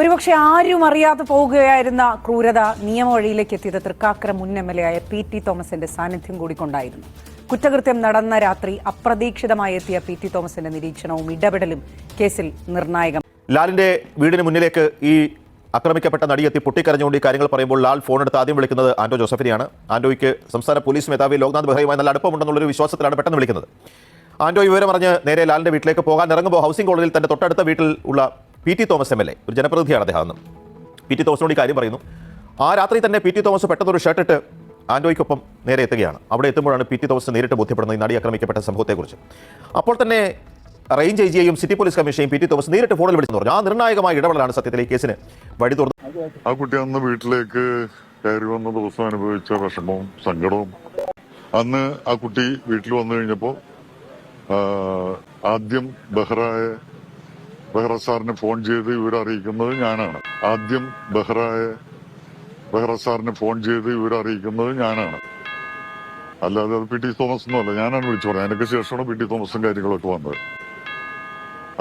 ഒരുപക്ഷെ ആരും അറിയാതെ പോവുകയായിരുന്ന ക്രൂരത നിയമവഴിയിലേക്ക് എത്തിയത് തൃക്കാക്കര മുൻ എം എൽ എ ആയ പി ടി തോമസിന്റെ സാന്നിധ്യം കൂടിക്കൊണ്ടായിരുന്നു. കുറ്റകൃത്യം നടന്ന രാത്രി അപ്രതീക്ഷിതമായി എത്തിയ പി ടി തോമസിന്റെ നിരീക്ഷണവും ഇടപെടലും കേസിൽ നിർണായകം. ലാലിന്റെ വീടിന് മുന്നിലേക്ക് ഈ ആക്രമിക്കപ്പെട്ട നടിയെത്തി പൊട്ടിക്കരഞ്ഞുകൊണ്ട് ഈ കാര്യങ്ങൾ പറയുമ്പോൾ ലാൽ ഫോൺ എടുത്ത് ആദ്യം വിളിക്കുന്നത് ആന്റോ ജോസഫിനെയാണ്. ആന്റോയ്ക്ക് സംസ്ഥാന പോലീസ് മേധാവി ലോക്നാഥ് ബെഹ്റയുമായി നല്ല അടുപ്പമുണ്ടെന്നുള്ളൊരു വിശ്വാസത്തിലാണ് പെട്ടെന്ന് വിളിക്കുന്നത്. ആന്റോ വിവരം അറിഞ്ഞ് നേരെ ലാലിന്റെ വീട്ടിലേക്ക് പോകാൻ ഇറങ്ങുമ്പോൾ ഹൗസിംഗ് കോളേജിൽ തന്റെ തൊട്ടടുത്ത വീട്ടിൽ ഉള്ള P T Thomas M L A ഒരു ജനപ്രതിനിധിയാണ് അദ്ദേഹം അന്ന്. പി ടി തോമസിനോട് ഈ കാര്യം പറയുന്നു. ആ രാത്രി തന്നെ പി ടി തോമസ് പെട്ടെന്ന് ഒരു ഷർട്ട് ഇട്ട് ആൻഡോയ്ക്കൊപ്പം നേരെ എത്തുകയാണ്. അവിടെ എത്തുമ്പോഴാണ് പി ടി തോമസ് നേരിട്ട് ബോധ്യപ്പെടുന്നത് ഈ നടി ആക്രമിക്കപ്പെട്ട സംഭവത്തെക്കുറിച്ച്. അപ്പോൾ തന്നെ റേഞ്ച് ഐ ജിയെയും സിറ്റി പോലീസ് കമ്മീഷനെയും പി ടി തോമസ് നേരിട്ട് ഫോണിൽ വിളിച്ചു പറഞ്ഞു. ആ നിർണായകമായ ഇടപെടലാണ് സത്യത്തിൽ ഈ കേസിന് വഴി തുറന്നു ആ കുട്ടി അന്ന് വീട്ടിലേക്ക് കയറി വന്ന ദിവസം അനുഭവിച്ച വിഷമവും സങ്കടവും. അന്ന് ആ കുട്ടി വീട്ടിൽ വന്നു കഴിഞ്ഞപ്പോ ആദ്യം ബെഹ്റായെ ബെഹ്റ സാറിന് ഫോൺ ചെയ്ത് വിവരം അറിയിക്കുന്നത് ഞാനാണ്. ആദ്യം ബഹ്റായ ബെഹ്റ സാറിന് ഫോൺ ചെയ്ത് വിവരം അറിയിക്കുന്നത് ഞാനാണ്. അല്ലാതെ അത് പി ടി തോമസ് ഒന്നുമല്ല ഞാനാണ് വിളിച്ചു പറഞ്ഞത്. അതിനൊക്കെ ശേഷമാണ് പി ടി തോമസും കാര്യങ്ങളൊക്കെ വന്നത്.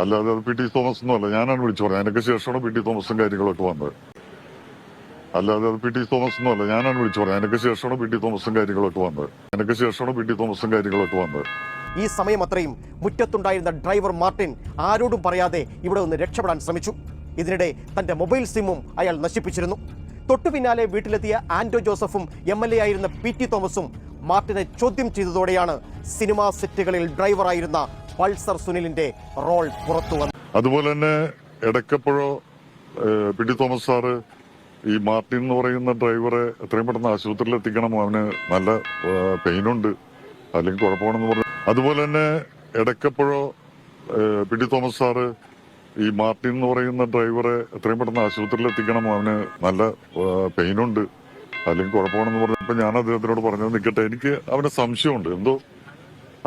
അല്ലാതെ അത് പി ടി തോമസ് ഒന്നുമല്ല ഞാനാണ് വിളിച്ചു പറഞ്ഞത്. അതിനൊക്കെ ശേഷമാണ് പി ടി തോമസും കാര്യങ്ങളൊക്കെ വന്നത്. അല്ലാതെ അത് പി ടി തോമസ് ഒന്നുമല്ല ഞാനാണ് വിളിച്ചു പറഞ്ഞത്. അതിനൊക്കെ ശേഷമാണ് പി ടി തോമസും കാര്യങ്ങളൊക്കെ വന്നത്. അതിനൊക്കെ ശേഷമാണ് പി ടി തോമസും കാര്യങ്ങളൊക്കെ വന്നത്. ഈ സമയം അത്രയും മുറ്റത്തുണ്ടായിരുന്ന ഡ്രൈവർ മാർട്ടിൻ ആരോടും പറയാതെ ഇവിടെ നിന്ന് രക്ഷപ്പെടാൻ ശ്രമിച്ചു. ഇതിനിടെ തന്റെ മൊബൈൽ സിമ്മും അയാൾ നശിപ്പിച്ചിരുന്നു. തൊട്ടു പിന്നാലെ വീട്ടിലെത്തിയ ആന്റോ ജോസഫും എം എൽ എ ആയിരുന്ന പി ടി തോമസും മാർട്ടിനെ ചോദ്യം ചെയ്തതോടെയാണ് സിനിമാ സെറ്റുകളിൽ ഡ്രൈവറായിരുന്ന പൾസർ സുനിലിന്റെ റോൾ പുറത്തു വന്നത്. അതുപോലെ തന്നെ ഇടയ്ക്കപ്പോഴോ പി ടി തോമസ് സാറ് ഈ മാർട്ടിൻ എന്ന് പറയുന്ന ഡ്രൈവറെ എത്രയും പെട്ടെന്ന് ആശുപത്രിയിൽ എത്തിക്കണം അവന് നല്ല പെയിനുണ്ട് അല്ലെങ്കിൽ കുഴപ്പമാണെന്ന് പറഞ്ഞു. അതുപോലെ തന്നെ ഇടയ്ക്കപ്പോഴോ പി ടി തോമസ് സാറ് ഈ മാർട്ടിൻ എന്ന് പറയുന്ന ഡ്രൈവറെ എത്രയും പെട്ടെന്ന് ആശുപത്രിയിൽ എത്തിക്കണം. അവന് നല്ല പെയിനുണ്ട് അല്ലെങ്കിൽ കുഴപ്പമാണെന്ന് പറഞ്ഞപ്പോൾ ഞാൻ അദ്ദേഹത്തിനോട് പറഞ്ഞത് നിൽക്കട്ടെ എനിക്ക് അവന് സംശയമുണ്ട്. എന്തോ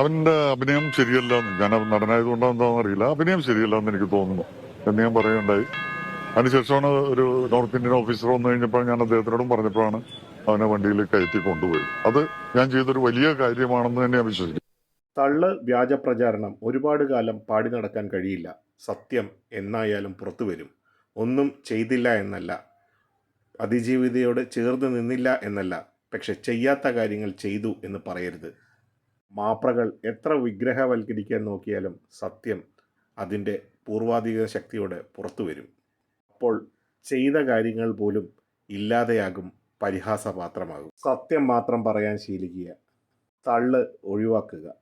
അവന്റെ അഭിനയം ശരിയല്ല. ഞാൻ നടനായതുകൊണ്ടാണ് എന്താണെന്ന് അറിയില്ല. അഭിനയം ശരിയല്ല എന്ന് എനിക്ക് തോന്നുന്നു എന്ന് ഞാൻ പറയുകയുണ്ടായി. അതിനുശേഷമാണ് ഒരു നോർത്ത് ഇന്ത്യൻ ഓഫീസർ വന്നു കഴിഞ്ഞപ്പോൾ ഞാൻ അദ്ദേഹത്തിനോടും പറഞ്ഞപ്പോഴാണ് അവനെ വണ്ടിയിൽ കയറ്റി കൊണ്ടുപോയി. അത് ഞാൻ ചെയ്തൊരു വലിയ കാര്യമാണെന്ന് തന്നെ വിശ്വസിക്കുന്നു. തള്ള് വ്യാജ പ്രചാരണം ഒരുപാട് കാലം പാടി നടക്കാൻ കഴിയില്ല. സത്യം എന്നായാലും പുറത്തു വരും. ഒന്നും ചെയ്തില്ല എന്നല്ല. അതിജീവിതയോട് ചേർന്ന് നിന്നില്ല എന്നല്ല. പക്ഷെ ചെയ്യാത്ത കാര്യങ്ങൾ ചെയ്തു എന്ന് പറയരുത്. മാപ്രകൾ എത്ര വിഗ്രഹവൽക്കരിക്കാൻ നോക്കിയാലും സത്യം അതിന്റെ പൂർവാധിക ശക്തിയോടെ പുറത്തു വരും. അപ്പോൾ ചെയ്ത കാര്യങ്ങൾ പോലും ഇല്ലാതെയാകും പരിഹാസപാത്രമാകും. സത്യം മാത്രം പറയാൻ ശീലിക്കുക. തള്ള് ഒഴിവാക്കുക.